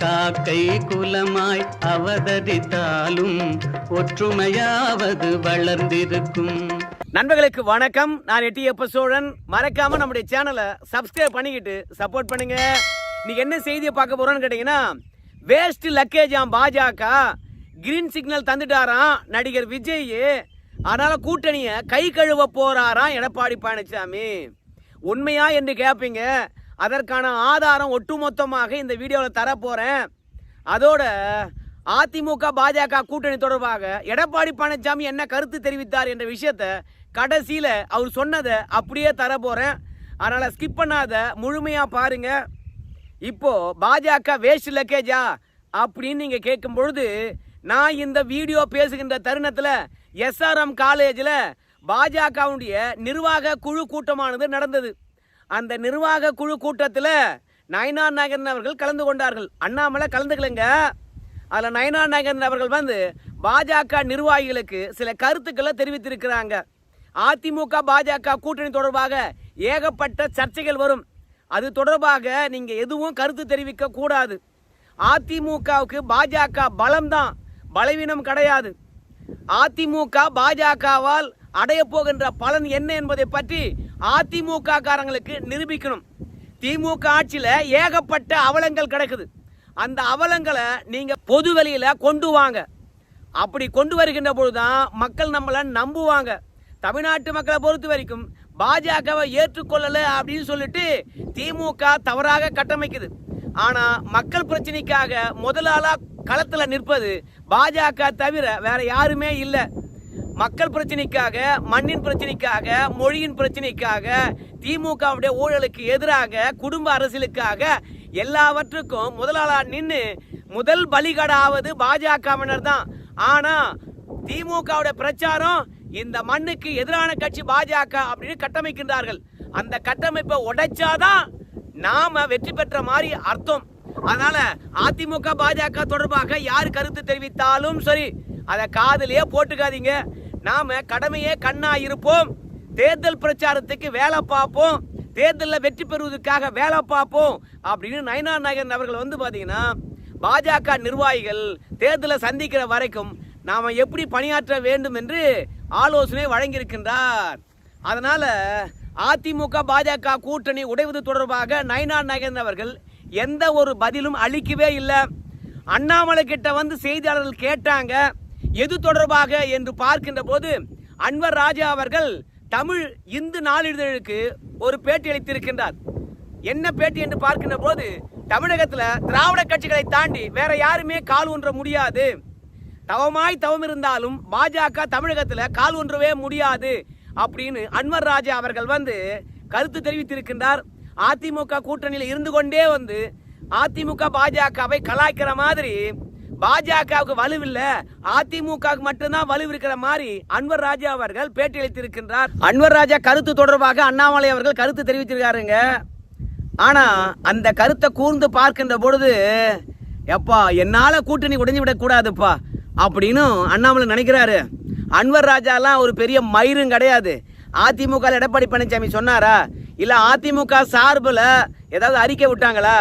காக்கை குலமாய் அவதரித்தாலும் ஒற்றுமையாவது வளர்ந்திருக்கும். நண்பர்களுக்கு வணக்கம். நான் எட்டியப்ப சோழன். மறக்காம நம்முடைய சேனலை சப்ஸ்கிரைப் பண்ணிக்கிட்டு சப்போர்ட் பண்ணுங்க. இன்னைக்கு என்ன செய்தியை பார்க்க போறோம்னு கேட்டீங்கன்னா வேஸ்ட் லக்கேஜாம் பாஜக. கிரீன் சிக்னல் தந்துட்டாராம் நடிகர் விஜய் அதனால கூட்டணியை கை கழுவ போறாராம் எடப்பாடி பழனிசாமி. உண்மையா என்று கேட்பீங்க அதற்கான ஆதாரம் ஒட்டுமொத்தமாக இந்த வீடியோவில் தரப்போகிறேன் அதோட அதிமுக பாஜக கூட்டணி தொடர்பாக எடப்பாடி பழனிசாமி என்ன கருத்து தெரிவித்தார் என்ற விஷயத்த கடைசியில் அவர் சொன்னதை அப்படியே தர போகிறேன் அதனால் ஸ்கிப் பண்ணாத முழுமையாக பாருங்கள் இப்போது பாஜக வேஸ்ட் லக்கேஜா அப்படின்னு நீங்கள் கேட்கும் பொழுது நான் இந்த வீடியோ பேசுகின்ற தருணத்தில் எஸ்ஆர்எம் காலேஜில் பாஜகவுடைய நிர்வாக குழு கூட்டமானது நடந்தது. அந்த நிர்வாக குழு கூட்டத்தில் நயனார் நாகரன் அவர்கள் கலந்து கொண்டார்கள். அண்ணாமலை கலந்துக்கலைங்க. அதில் நயனார் நாகரன் அவர்கள் வந்து பாஜக நிர்வாகிகளுக்கு சில கருத்துக்களை தெரிவித்திருக்கிறாங்க. அதிமுக பாஜக கூட்டணி தொடர்பாக ஏகப்பட்ட சர்ச்சைகள் வரும். அது தொடர்பாக நீங்கள் எதுவும் கருத்து தெரிவிக்க கூடாது. அதிமுகவுக்கு பாஜக பலம்தான். பலவீனம் கிடையாது. அதிமுக பாஜகவால் அடைய போகின்ற பலன் என்ன என்பதை பற்றி அதிமுக காரங்களுக்கு நிரூபிக்கணும். திமுக ஆட்சியில் ஏகப்பட்ட அவலங்கள் கிடக்குது. அந்த அவலங்களை நீங்க பொது வெளியில கொண்டு வாங்க. அப்படி கொண்டு வருகின்ற பொழுதுதான் மக்கள் நம்மளை நம்புவாங்க. தமிழ்நாட்டு மக்களை பொறுத்த வரைக்கும் பாஜகவை ஏற்றுக்கொள்ளல அப்படின்னு சொல்லிட்டு திமுக தவறாக கட்டமைக்குது. ஆனா மக்கள் பிரச்சனைக்காக முதலாளா களத்துல நிற்பது பாஜக தவிர வேற யாருமே இல்லை. மக்கள் பிரச்சனைக்காக மண்ணின் பிரச்சனைக்காக மொழியின் பிரச்சனைக்காக திமுகவுடைய ஊழலுக்கு எதிராக குடும்ப அரசியலுக்காக எல்லாவற்றுக்கும் முதலாளா நின்று முதல் பலிகடாவது பாஜகவினர் தான். ஆனா திமுகவுடைய பிரச்சாரம் இந்த மண்ணுக்கு எதிரான கட்சி பாஜக அப்படின்னு கட்டமைக்கின்றார்கள். அந்த கட்டமைப்பை உடைச்சாதான் நாம வெற்றி பெற்ற மாதிரி அர்த்தம். அதனால அதிமுக பாஜக தொடர்பாக யார் கருத்து தெரிவித்தாலும் சரி அதை காதுலயே போட்டுக்காதீங்க. நாம கடமையே கண்ணா இருப்போம். தேர்தல் பிரச்சாரத்துக்கு வேலை பார்ப்போம். தேர்தலில் வெற்றி பெறுவதற்காக வேலை பார்ப்போம். அப்படின்னு நயனா நாயகன் அவர்கள் வந்து பார்த்தீங்கன்னா பாஜக நிர்வாகிகள் தேர்தலை சந்திக்கிற வரைக்கும் நாம் எப்படி பணியாற்ற வேண்டும் என்று ஆலோசனை வழங்கியிருக்கின்றார். அதனால் அதிமுக பாஜக கூட்டணி உடைவது தொடர்பாக நயனா நாயகன் அவர்கள் எந்த ஒரு பதிலும் அளிக்கவே இல்லை. அண்ணாமலை கிட்ட வந்து செய்தியாளர்கள் கேட்டாங்க. எது தொடர்பாக என்று பார்க்கின்ற போது அன்வர் ராஜா அவர்கள் தமிழ் இந்து நாளிதழுக்கு ஒரு பேட்டி அளித்திருக்கின்றார். என்ன பேட்டி என்று பார்க்கின்ற போது தமிழகத்தில் திராவிட கட்சிகளை தாண்டி வேற யாருமே கால் ஊன்ற முடியாது. தவமாய் தவம் இருந்தாலும் பாஜக தமிழகத்தில் கால் ஒன்றவே முடியாது அப்படின்னு அன்வர் ராஜா அவர்கள் வந்து கருத்து தெரிவித்திருக்கின்றார். அதிமுக கூட்டணியில் இருந்து கொண்டே வந்து அதிமுக பாஜகவை கலாய்க்கிற மாதிரி பாஜகவுக்கு வலுவில்லை. அதிமுகவுக்கு மட்டும்தான் வலுவு இருக்கிற மாதிரி அன்வர் ராஜா அவர்கள் பேட்டி அளித்திருக்கின்றார். அன்வர் ராஜா கருத்து தொடர்பாக அண்ணாமலை அவர்கள் கருத்து தெரிவித்திருக்காருங்க. ஆனா அந்த கருத்தை கூர்ந்து பார்க்கின்ற பொழுது எப்பா என்னால கூட்டணி உடைஞ்சு விடக்கூடாதுப்பா அப்படின்னு அண்ணாமலை நினைக்கிறாரு. அன்வர் ராஜாலாம் ஒரு பெரிய மயிரும் கிடையாது. அதிமுக எடப்பாடி பழனிசாமி சொன்னாரா? இல்ல அதிமுக சார்பில் ஏதாவது அறிக்கை விட்டாங்களா?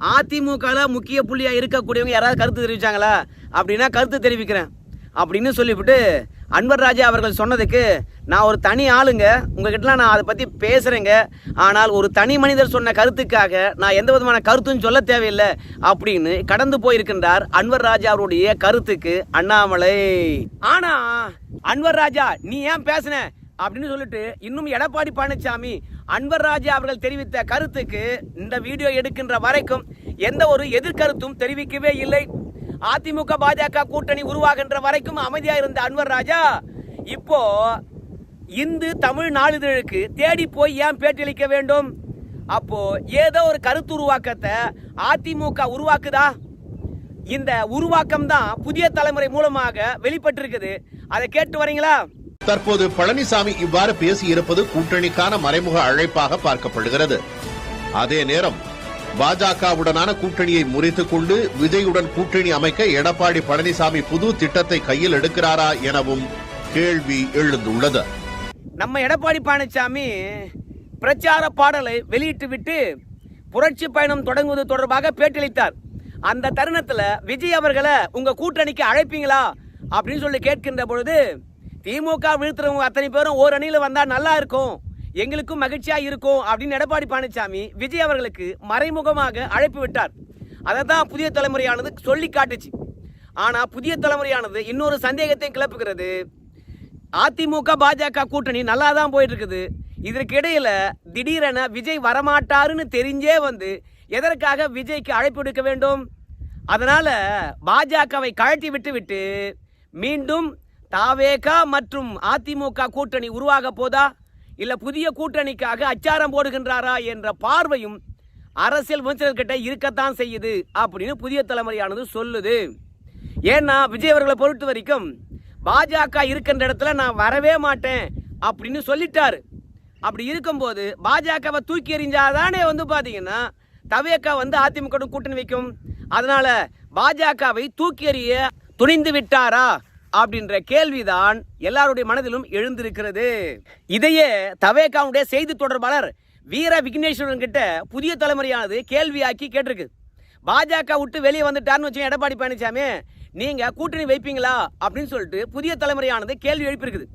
அதிமுகவில் முக்கிய புள்ளியாக இருக்கக்கூடியவங்க யாராவது கருத்து தெரிவித்தாங்களா அப்படின்னா கருத்து தெரிவிக்கிறேன். அப்படின்னு சொல்லிவிட்டு அன்வர் ராஜா அவர்கள் சொன்னதுக்கு நான் ஒரு தனி ஆளுங்க உங்ககிட்டலாம் நான் அதை பற்றி பேசுகிறேங்க ஆனால் ஒரு தனி மனிதர் சொன்ன கருத்துக்காக நான் எந்த விதமான கருத்தும் சொல்ல தேவையில்லை அப்படின்னு கடந்து போயிருக்கின்றார் அன்வர் ராஜா அவருடைய கருத்துக்கு அண்ணாமலை. ஆனா அன்வர் ராஜா நீ ஏன் பேசுன? அப்படின்னு சொல்லிட்டு இன்னும் எடப்பாடி பழனிசாமி அன்வர் ராஜா அவர்கள் தெரிவித்த கருத்துக்கு இந்த வீடியோ எடுக்கின்ற வரைக்கும் எந்த ஒரு எதிர்கருத்தும் தெரிவிக்கவே இல்லை. அதிமுக பாஜக கூட்டணி உருவாகின்ற வரைக்கும் அமைதியாக இருந்த அன்வர் ராஜா இப்போ இந்து தமிழ் நாளிதழுக்கு தேடி போய் ஏன் பேட்டியளிக்க வேண்டும்? அப்போ ஏதோ ஒரு கருத்து உருவாக்கத்தை அதிமுக உருவாக்குதா? இந்த உருவாக்கம் தான் புதிய தலைமுறை மூலமாக வெளிப்பட்டிருக்குது. அதை கேட்டு வரீங்களா? தற்போது பழனிசாமி இவ்வாறு பேசியிருப்பது கூட்டணிக்கான மறைமுக அழைப்பாக பார்க்கப்படுகிறது. அதே நேரம் பாஜகவுடனான கூட்டணியை முறித்துக் கொண்டு விஜயுடன் கூட்டணி அமைக்க எடப்பாடி பழனிசாமி புது திட்டத்தை கையில் எடுக்கிறாரா எனவும் கேள்வி எழுந்துள்ளது. நம்ம எடப்பாடி பழனிசாமி பிரச்சார பாடலை வெளியிட்டு விட்டு புரட்சி பயணம் தொடங்குவது தொடர்பாக பேட்டியளித்தார் அந்த தருணத்துல விஜய் அவர்களை உங்க கூட்டணிக்கு அழைப்பீங்களா? அப்படின்னு சொல்லி கேட்கின்ற பொழுது திமுக வீழ்த்துறவங்க அத்தனை பேரும் ஓர் அணியில் வந்தால் நல்லா இருக்கும். எங்களுக்கும் மகிழ்ச்சியாக இருக்கும் அப்படின்னு எடப்பாடி பழனிசாமி விஜய் அவர்களுக்கு மறைமுகமாக அழைப்பு விட்டார். அதை தான் புதிய தலைமுறையானது சொல்லி காட்டுச்சு. ஆனால் புதிய தலைமுறையானது இன்னொரு சந்தேகத்தை கிளப்புகிறது. அதிமுக பாஜக கூட்டணி நல்லா தான் போயிட்டு இருக்குது இதற்கு திடீரென விஜய் வரமாட்டாருன்னு தெரிஞ்சே வந்து எதற்காக விஜய்க்கு அழைப்பு விடுக்க வேண்டும்? அதனால் பாஜகவை கழட்டி விட்டு விட்டு மீண்டும் தாவேகா மற்றும் அதிமுக கூட்டணி உருவாக போதா? இல்லை புதிய கூட்டணிக்காக அச்சாரம் போடுகின்றாரா என்ற பார்வையும் அரசியல் விமர்சகர்கிட்ட இருக்கத்தான் செய்யுது அப்படின்னு புதிய தலைமுறையானது சொல்லுது. ஏன்னா விஜய் அவர்களை பொறுத்த வரைக்கும் பாஜக இருக்கின்ற இடத்துல நான் வரவே மாட்டேன் அப்படின்னு சொல்லிட்டாரு. அப்படி இருக்கும்போது பாஜகவை தூக்கி எறிஞ்சாதானே வந்து பார்த்தீங்கன்னா தவேக்கா வந்து அதிமுக கூட்டணி வைக்கும். அதனால பாஜகவை தூக்கி எறிய துணிந்து விட்டாரா? அப்படின்ற கேள்விதான் எல்லாருடைய மனதிலும் எழுந்திருக்கிறது. இதையே தவேகாவுடைய செய்தி தொடர்பாளர் வீர விக்னேஸ்வரன் கிட்ட புதிய தலைமுறையானது கேள்வியாக்கி கேட்டிருக்கு. பாஜக விட்டு வெளியே வந்துட்டார்னு வச்சு எடப்பாடி பழனிசாமி நீங்க கூட்டணி வைப்பீங்களா அப்படின்னு சொல்லிட்டு புதிய தலைமுறையானது கேள்வி எழுப்பியிருக்குது.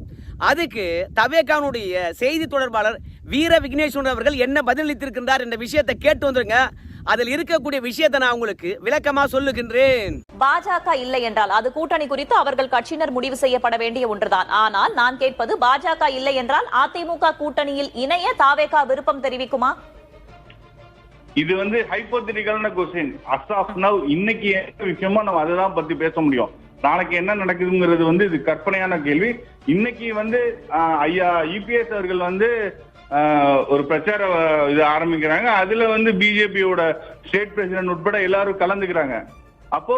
அதுக்கு தவேகானுடைய செய்தி தொடர்பாளர் வீர விக்னேஸ்வரன் அவர்கள் என்ன பதிலளித்திருக்கின்றார் என்ற விஷயத்தை கேட்டு வந்துருங்க. அதில் இருக்கக்கூடிய விஷயத்தை நான் உங்களுக்கு விளக்கமா சொல்லுகின்றேன். பாஜக இல்லை என்றால் அது கூட்டணி குறித்து அவர்கள் கட்சியினர் முடிவு செய்யப்பட வேண்டிய ஒன்றுதான். ஆனால் நான் கேட்பது பாஜக இல்லை என்றால் அதிமுக கூட்டணியில் இணைய தாவேகா விருப்பம் தெரிவிக்குமா? இது வந்து ஹைப்போதெட்டிக்கலான கொஸ்டின் அஸ் ஆஃப் நவ் இன்னைக்கு என்ன விஷயமோ நம்ம அதை தான் பத்தி பேச முடியும். நாளைக்கு என்ன நடக்குதுங்கிறது வந்து இது கற்பனையான கேள்வி. இன்னைக்கு வந்து ஐயா இபிஎஸ் அவர்கள் வந்து ஒரு பிரச்சார இது ஆரம்பிக்கிறாங்க. அதுல வந்து பிஜேபியோட ஸ்டேட் பிரசிடென்ட் உட்பட எல்லாரும் கலந்துக்கிறாங்க. அப்போ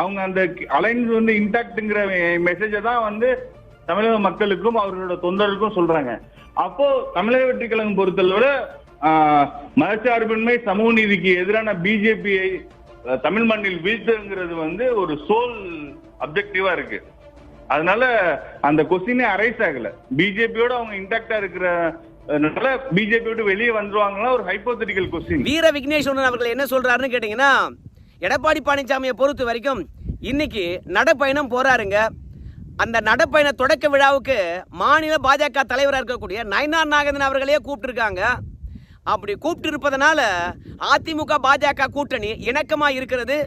அவங்க அந்த அலைன்ஸ் வந்து இன்டாக்ட்ங்கிற மெசேஜை தான் வந்து தமிழக மக்களுக்கும் அவர்களோட தொண்டர்களுக்கும் சொல்றாங்க. அப்போ தமிழக வெற்றி கழகம் பொறுத்தளவுல மதச்சார்பின்மை சமூக நீதிக்கு எதிரான பிஜேபியை தமிழ் மண்ணில் வீழ்த்துங்கிறது வந்து ஒரு சோல் அப்ஜெக்டிவா இருக்கு. அதனால அந்த கொஸ்டினே அரைஸ் ஆகல. பிஜேபியோட அவங்க இன்டாக்டா இருக்கிற பிஜேபி விட்டு வெளியே வந்துருவாங்களா ஒரு ஹைப்போதெட்டிக்கல் கொஸ்டின் வீர விக்னேஸ்வரன் அவர்கள் என்ன சொல்றாருன்னு கேட்டீங்கன்னா எடப்பாடி பழனிசாமியை பொறுத்த வரைக்கும் இன்னைக்கு நடைப்பயணம் போறாருங்க. அந்த நடப்பயண தொடக்க விழாவுக்கு மாநில பாஜக தலைவராக இருக்கக்கூடிய நயனார் நாகேந்திரன் அவர்களே கூப்பிட்டுருக்காங்க. அப்படி கூப்பிட்டு இருப்பதனால அதிமுக பாஜக கூட்டணி இணக்கமாக இருக்கிறது.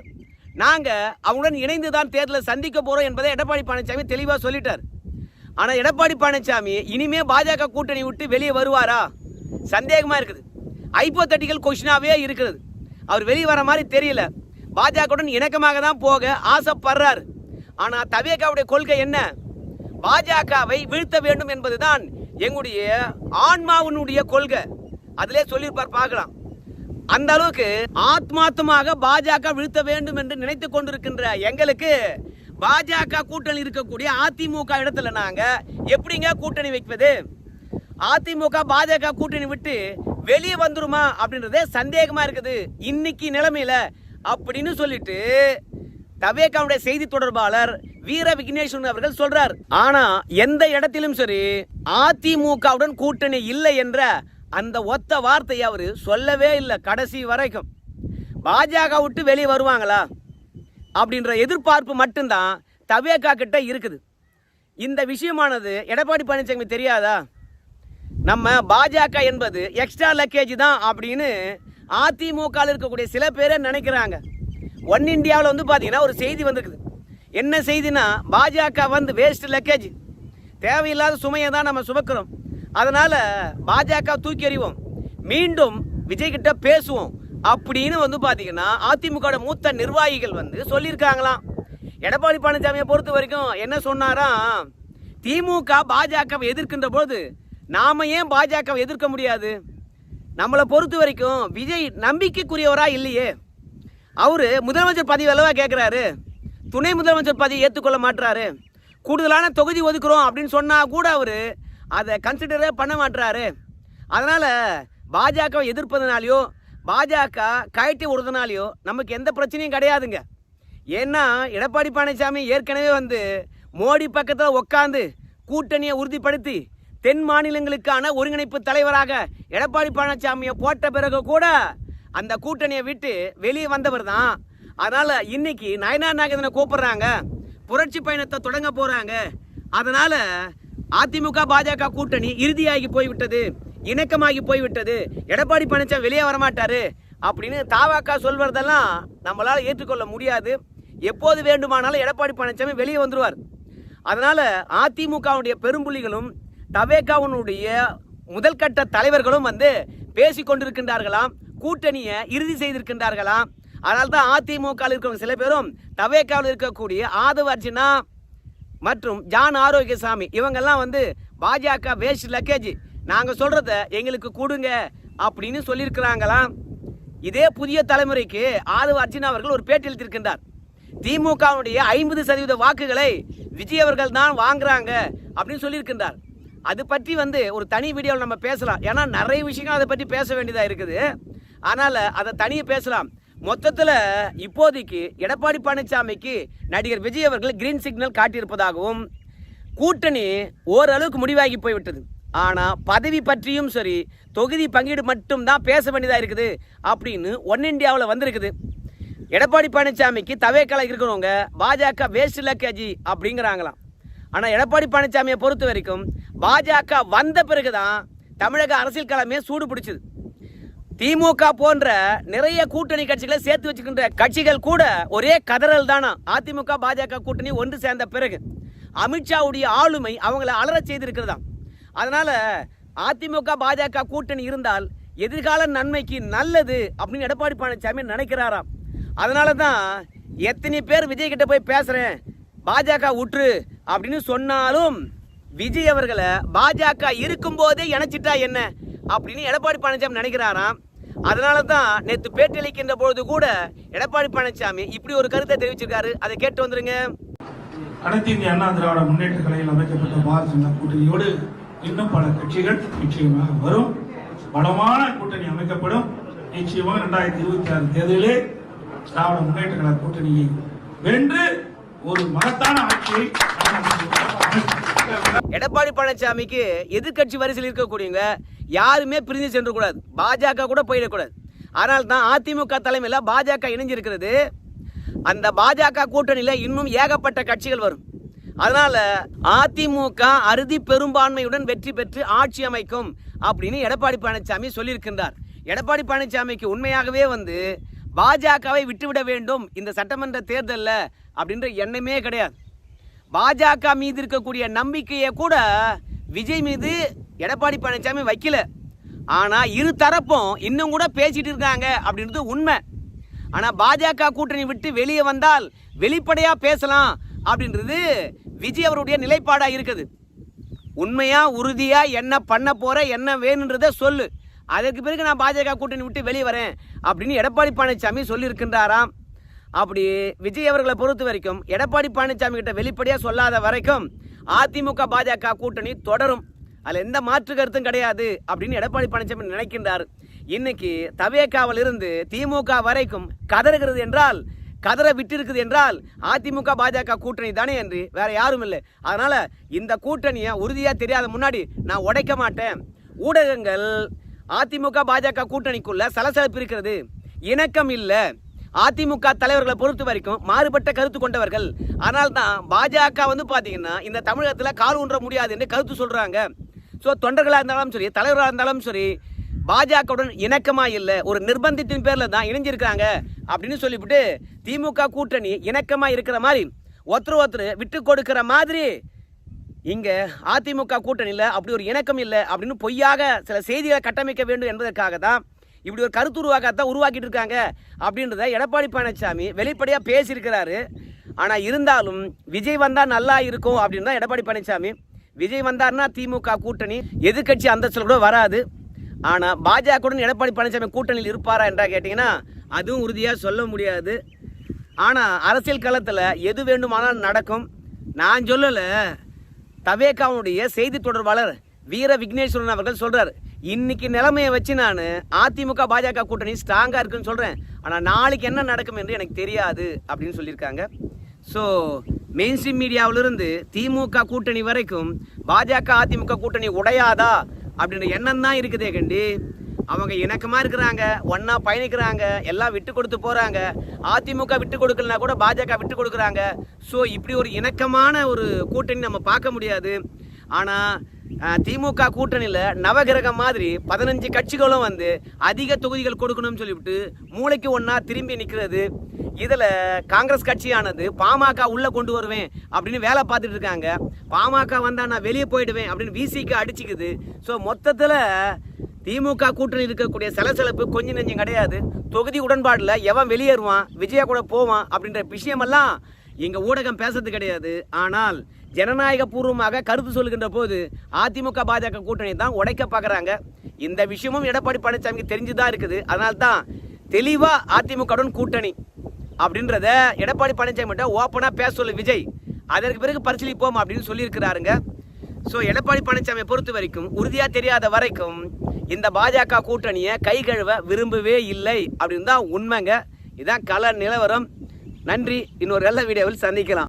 நாங்கள் அவங்களுடன் இணைந்து தான் தேர்தலை சந்திக்க போகிறோம் என்பதை எடப்பாடி பழனிசாமி தெளிவாக சொல்லிட்டார். ஆனால் எடப்பாடி பழனிசாமி இனிமே பாஜக கூட்டணி விட்டு வெளியே வருவாரா? சந்தேகமாக இருக்குது. ஐப்போத்தட்டிகள் கொஷினாவே இருக்குது. அவர் வெளியே வர மாதிரி தெரியல. பாஜகவுடன் இணக்கமாக தான் போக ஆசைப்படுறார். ஆனால் தவேகாவுடைய கொள்கை என்ன? பாஜகவை வீழ்த்த வேண்டும் என்பதுதான் எங்களுடைய ஆன்மாவினுடைய கொள்கை. அதிலே சொல்லியிருப்பார் பார்க்கலாம். அந்த அளவுக்கு ஆத்மாத்தமாக பாஜக வீழ்த்த வேண்டும் என்று நினைத்து கொண்டிருக்கின்ற எங்களுக்கு பாஜக கூட்டணி இருக்கக்கூடிய அதிமுக இடத்துல நாங்க எப்படிங்க கூட்டணி வைப்பது? அதிமுக பாஜக கூட்டணி விட்டு வெளியே வந்துருமா அப்படின்றதே சந்தேகமா இருக்குது. இன்னைக்கு நிலைமையில அப்படின்னு சொல்லிட்டு தவேகாவுடைய செய்தி தொடர்பாளர் வீர விக்னேஸ்வரன் அவர்கள் சொல்றார். ஆனா எந்த இடத்திலும் சரி அதிமுகவுடன் கூட்டணி இல்லை என்ற அந்த ஒத்த வார்த்தையை அவர் சொல்லவே இல்லை கடைசி வரைக்கும். பாஜக விட்டு வெளியே வருவாங்களா? அப்படின்ற எதிர்பார்ப்பு மட்டும்தான் தவேகா கிட்ட இருக்குது. இந்த விஷயமானது எடப்பாடி பழனிசாமி தெரியாதா? நம்ம பாஜக என்பது எக்ஸ்ட்ரா லக்கேஜ் தான் அப்படின்னு அதிமுகவில் இருக்கக்கூடிய சில பேரே நினைக்கிறாங்க. ஒன் இந்தியாவில் வந்து பார்த்தீங்கன்னா ஒரு செய்தி வந்திருக்குது. என்ன செய்தினா பாஜக வந்து வேஸ்ட் லக்கேஜ் தேவையில்லாத சுமையை தான் நம்ம சுமக்கிறோம். அதனால் பாஜக தூக்கி எறிவோம். மீண்டும் விஜய்கிட்ட பேசுவோம். அப்படின்னு வந்து பார்த்தீங்கன்னா அதிமுக மூத்த நிர்வாகிகள் வந்து சொல்லியிருக்காங்களாம். எடப்பாடி பழனிசாமியை பொறுத்த வரைக்கும் என்ன சொன்னாரா? திமுக பாஜகவை எதிர்க்கின்ற போது நாம ஏன் பாஜகவை எதிர்க்க முடியாது? நம்மளை பொறுத்த வரைக்கும் விஜய் நம்பிக்கைக்குரியவரா இல்லையே. அவரு முதலமைச்சர் பதவி அளவா கேட்குறாரு துணை முதலமைச்சர் பதவி ஏற்றுக்கொள்ள மாட்டுறாரு கூடுதலான தொகுதி ஒதுக்குறோம் அப்படின்னு சொன்னால் கூட அவரு அதை கன்சிடரே பண்ண மாட்டுறாரு அதனால் பாஜகவை எதிர்ப்பதனாலையோ பாஜக கழட்டி விடுறதுனாலையோ நமக்கு எந்த பிரச்சனையும் கிடையாதுங்க. ஏன்னா எடப்பாடி பழனிசாமி ஏற்கனவே வந்து மோடி பக்கத்தில் உட்காந்து கூட்டணியை உறுதிப்படுத்தி தென் மாநிலங்களுக்கான ஒருங்கிணைப்பு தலைவராக எடப்பாடி பழனிசாமியை போட்ட பிறகு கூட அந்த கூட்டணியை விட்டு வெளியே வந்தவர் தான். அதனால் இன்னைக்கு நயனா நாகேந்திரனை கூப்பிடுறாங்க. புரட்சி பயணத்தை தொடங்க போகிறாங்க அதனால் அதிமுக பாஜக கூட்டணி இறுதியாகி போய்விட்டது. இணக்கமாகி போய்விட்டது. எடப்பாடி பழனிசாமி வெளியே வரமாட்டாரு. அப்படின்னு தாவாக்கா சொல்வதெல்லாம் நம்மளால் ஏற்றுக்கொள்ள முடியாது. எப்போது வேண்டுமானாலும் எடப்பாடி பழனிசாமி வெளியே வந்துருவார். அதனால் அதிமுகவுடைய பெரும்புள்ளிகளும் தவேகாவுடைய முதல் கட்ட தலைவர்களும் வந்து பேசி கொண்டிருக்கின்றார்களாம். கூட்டணியை இறுதி செய்திருக்கின்றார்களாம். அதனால தான் அதிமுகவில் இருக்கிறவங்க சில பேரும் தவேக்காவில் இருக்கக்கூடிய ஆதவ அர்ஜுனா மற்றும் ஜான் ஆரோக்கியசாமி இவங்கெல்லாம் வந்து பாஜக வேஸ்ட் லக்கேஜ் நாங்கள் சொல்கிறத எங்களுக்கு கொடுங்க அப்படின்னு சொல்லியிருக்கிறாங்களாம். இதே புதிய தலைமுறைக்கு ஆதவ அர்ஜுனா அவர்கள் ஒரு பேட்டி எழுத்திருக்கின்றார் திமுகவுடைய ஐம்பது சதவீத வாக்குகளை விஜய் அவர்கள் தான் வாங்குறாங்க அப்படின்னு சொல்லியிருக்கின்றார். அது பற்றி வந்து ஒரு தனி வீடியோவில் நம்ம பேசலாம். ஏன்னா நிறைய விஷயங்கள் அதை பற்றி பேச வேண்டியதாக இருக்குது. அதனால் அதை தனியாக பேசலாம். மொத்தத்தில் இப்போதைக்கு எடப்பாடி பழனிசாமிக்கு நடிகர் விஜய் அவர்கள் கிரீன் சிக்னல் காட்டியிருப்பதாகவும் கூட்டணி ஓரளவுக்கு முடிவாகி போய்விட்டது. ஆனால் பதவி பற்றியும் சரி தொகுதி பங்கீடு மட்டும்தான் பேச வேண்டியதாக இருக்குது அப்படின்னு ஒன் இந்தியாவில் வந்திருக்குது. எடப்பாடி பழனிசாமிக்கு தவேக்கலை இருக்கிறவங்க பாஜக வேஸ்ட் லக்கேஜி அப்படிங்கிறாங்களாம். ஆனால் எடப்பாடி பழனிசாமியை பொறுத்த வரைக்கும் பாஜக வந்த பிறகு தான் தமிழக அரசியல் களமே சூடு பிடிச்சது. திமுக போன்ற நிறைய கூட்டணி கட்சிகளை சேர்த்து வச்சுக்கின்ற கட்சிகள் கூட ஒரே கதறல் தானா? அதிமுக பாஜக கூட்டணி ஒன்று சேர்ந்த பிறகு அமித்ஷாவுடைய ஆளுமை அவங்கள அலறச் செய்திருக்கிறதாம். அதனால அதிமுக பாஜக கூட்டணி இருந்தால் எதிர்கால நன்மைக்கு நல்லது அப்படின்னு எடப்பாடி பழனிசாமி நினைக்கிறாராம். அதனால தான் எத்தனை பேர் விஜய் கிட்ட போய் பேசுறேன் பாஜக உற்று அப்படின்னு சொன்னாலும் விஜய் அவர்களை பாஜக இருக்கும்போதே இணைச்சிட்டா என்ன அப்படின்னு எடப்பாடி பழனிசாமி நினைக்கிறாராம். அதனால தான் நேற்று பேட்டியளிக்கின்ற பொழுது கூட எடப்பாடி பழனிசாமி இப்படி ஒரு கருத்தை தெரிவிச்சிருக்காரு. அதை கேட்டு வந்துருங்க. அனைத்து இந்திய அண்ணா திராவிட முன்னேற்ற கலையில் அமைக்கப்பட்ட பாரதிய ஜனதா கூட்டணியோடு இன்னும் பல கட்சிகள் நிச்சயமாக வரும். பலமான கூட்டணி அமைக்கப்படும். நிச்சயமாக இரண்டாயிரத்தி இருபத்தி ஆறு தேர்தலிலே திராவிட முன்னேற்ற கழக கூட்டணியை வென்று ஒரு மகத்தான ஆட்சியை எடப்பாடி பழனிசாமிக்கு எதிர்கட்சி வரிசையில் இருக்கக்கூடியவங்க யாருமே பிரிந்து சென்று கூடாது பாஜக கூட போயிடக்கூடாது. ஆனால் தான் அதிமுக தலைமையில் பாஜக இணைஞ்சிருக்கிறது. அந்த பாஜக கூட்டணியில் இன்னும் ஏகப்பட்ட கட்சிகள் வரும். அதனால அதிமுக அறுதி பெரும்பான்மையுடன் வெற்றி பெற்று ஆட்சி அமைக்கும் அப்படின்னு எடப்பாடி பழனிசாமி சொல்லியிருக்கின்றார். எடப்பாடி பழனிசாமிக்கு உண்மையாகவே வந்து பாஜகவை விட்டுவிட வேண்டும் இந்த சட்டமன்ற தேர்தலில் அப்படின்ற எண்ணமே கிடையாது. பாஜக மீது இருக்கக்கூடிய நம்பிக்கையை கூட விஜய் மீது எடப்பாடி பழனிசாமி வைக்கல. ஆனால் இரு தரப்பும் இன்னும் கூட பேசிட்டு இருக்காங்க அப்படின்றது உண்மை. ஆனால் பாஜக கூட்டணி விட்டு வெளியே வந்தால் வெளிப்படையாக பேசலாம் அப்படின்றது விஜய் அவருடைய நிலைப்பாடா இருக்குது. உண்மையா உறுதியா என்ன பண்ண போற என்ன வேணுன்றத சொல்லு. அதற்கு பிறகு நான் பாஜக கூட்டணி விட்டு வெளியே வரேன் அப்படின்னு எடப்பாடி பழனிசாமி சொல்லியிருக்கின்றாராம். அப்படி விஜய் அவர்களை பொறுத்த வரைக்கும் எடப்பாடி பழனிசாமி கிட்ட வெளிப்படையா சொல்லாத வரைக்கும் அதிமுக பாஜக கூட்டணி தொடரும். அதில் எந்த மாற்று கருத்தும் கிடையாது அப்படின்னு எடப்பாடி பழனிசாமி நினைக்கின்றார். இன்னைக்கு தவேக்காவில் இருந்து திமுக வரைக்கும் கதறுகிறது என்றால் கதரை விட்டிருக்குது என்றால் அதிமுக பாஜக கூட்டணி தானே என்று வேற யாரும் இல்லை. அதனால இந்த கூட்டணியை உறுதியாக தெரியாத முன்னாடி நான் உடைக்க மாட்டேன். ஊடகங்கள் அதிமுக பாஜக கூட்டணிக்குள்ள சலசலப்பு இருக்கிறது இணக்கம் இல்லை. அதிமுக தலைவர்களை பொறுத்த வரைக்கும் மாறுபட்ட கருத்து கொண்டவர்கள். அதனால தான் பாஜக வந்து பார்த்தீங்கன்னா இந்த தமிழகத்தில் கால் ஊன்ற முடியாது என்று கருத்து சொல்கிறாங்க ஸோ தொண்டர்களாக இருந்தாலும் சரி தலைவராக இருந்தாலும் சரி பாஜகவுடன் இணக்கமா இல்லை ஒரு நிர்பந்தத்தின் பேரில் தான் இணைஞ்சிருக்காங்க அப்படின்னு சொல்லிவிட்டு திமுக கூட்டணி இணக்கமா இருக்கிற மாதிரி ஒருத்தர் ஒருத்தர் விட்டு கொடுக்கிற மாதிரி இங்க அதிமுக கூட்டணியில் அப்படி ஒரு இணக்கம் இல்லை அப்படின்னு பொய்யாக சில செய்திகளை கட்டமைக்க வேண்டும் என்பதற்காக தான் இப்படி ஒரு கருத்து உருவாக்கத்தான் உருவாக்கிட்டு இருக்காங்க அப்படின்றத எடப்பாடி பழனிசாமி வெளிப்படையாக பேசியிருக்கிறாரு. ஆனால் இருந்தாலும் விஜய் வந்தால் நல்லா இருக்கும் அப்படின்னு தான் எடப்பாடி பழனிசாமி விஜய் வந்தார்னா திமுக கூட்டணி எதிர்க்கட்சி அந்தஸ்தில் கூட வராது. ஆனால் பாஜகவுடன் எடப்பாடி பழனிசாமி கூட்டணியில் இருப்பாரா என்றா கேட்டிங்கன்னா அதுவும் உறுதியாக சொல்ல முடியாது. ஆனால் அரசியல் களத்தில் எது வேண்டுமானாலும் நடக்கும். நான் சொல்லலை. தவேகாவுடைய செய்தி தொடர்பாளர் வீர விக்னேஸ்வரன் அவர்கள் சொல்கிறார் இன்னைக்கு நிலைமையை வச்சு நான் அதிமுக பாஜக கூட்டணி ஸ்ட்ராங்காக இருக்குன்னு சொல்கிறேன் ஆனால் நாளைக்கு என்ன நடக்கும் என்று எனக்கு தெரியாது அப்படின்னு சொல்லியிருக்காங்க. ஸோ மெயின் ஸ்ட்ரீம் மீடியாவிலிருந்து திமுக கூட்டணி வரைக்கும் பாஜக அதிமுக கூட்டணி உடையாதா? அப்படின்ற எண்ணம் தான் இருக்குதே கண்டி. அவங்க இணக்கமாக இருக்கிறாங்க ஒன்றா பயணிக்கிறாங்க எல்லாம் விட்டு கொடுத்து போகிறாங்க அதிமுக விட்டு கொடுக்கலனா கூட பாஜக விட்டு கொடுக்குறாங்க. ஸோ இப்படி ஒரு இணக்கமான ஒரு கூட்டணி நம்ம பார்க்க முடியாது. ஆனால் திமுக கூட்டணியில் நவகிரகம் மாதிரி பதினஞ்சு கட்சிகளும் வந்து அதிக தொகுதிகள் கொடுக்கணும்னு சொல்லிவிட்டு மூளைக்கு ஒன்றா திரும்பி நிற்கிறது இதில் காங்கிரஸ் கட்சியானது பாமக உள்ளே கொண்டு வருவேன் அப்படின்னு வேலை பார்த்துட்டு இருக்காங்க. பாமக வந்தால் நான் வெளியே போயிடுவேன் அப்படின்னு விசிக்கு அடிச்சுக்குது. ஸோ மொத்தத்தில் திமுக கூட்டணி இருக்கக்கூடிய சலசலப்பு கொஞ்சம் நெஞ்சம் கிடையாது. தொகுதி உடன்பாடில் எவன் வெளியேறுவான் விஜயா கூட போவான் அப்படின்ற விஷயமெல்லாம் எங்கள் ஊடகம் பேசுறது கிடையாது. ஆனால் ஜனநாயக பூர்வமாக கருத்து சொல்லுகின்ற போது அதிமுக பாஜக கூட்டணி தான் உடைக்க பார்க்குறாங்க இந்த விஷயமும் எடப்பாடி பழனிசாமிக்கு தெரிஞ்சுதான் இருக்குது. அதனால்தான் தான் அதிமுகவுடன் கூட்டணி. அப்படின்றத எடப்பாடி பழனிசாமி மட்டும் ஓப்பனாக பேச சொல்லு விஜய். அதற்கு பிறகு பரிசீலிப்போம் அப்படின்னு சொல்லியிருக்கிறாருங்க. ஸோ எடப்பாடி பழனிசாமியை பொறுத்த வரைக்கும் உறுதியாக தெரியாத வரைக்கும் இந்த பாஜக கூட்டணியை கை கழுவ விரும்பவே இல்லை அப்படின்னு தான் உண்மைங்க. இதுதான் கள நிலவரம். நன்றி. இன்னொரு நல்ல வீடியோவில் சந்திக்கலாம்.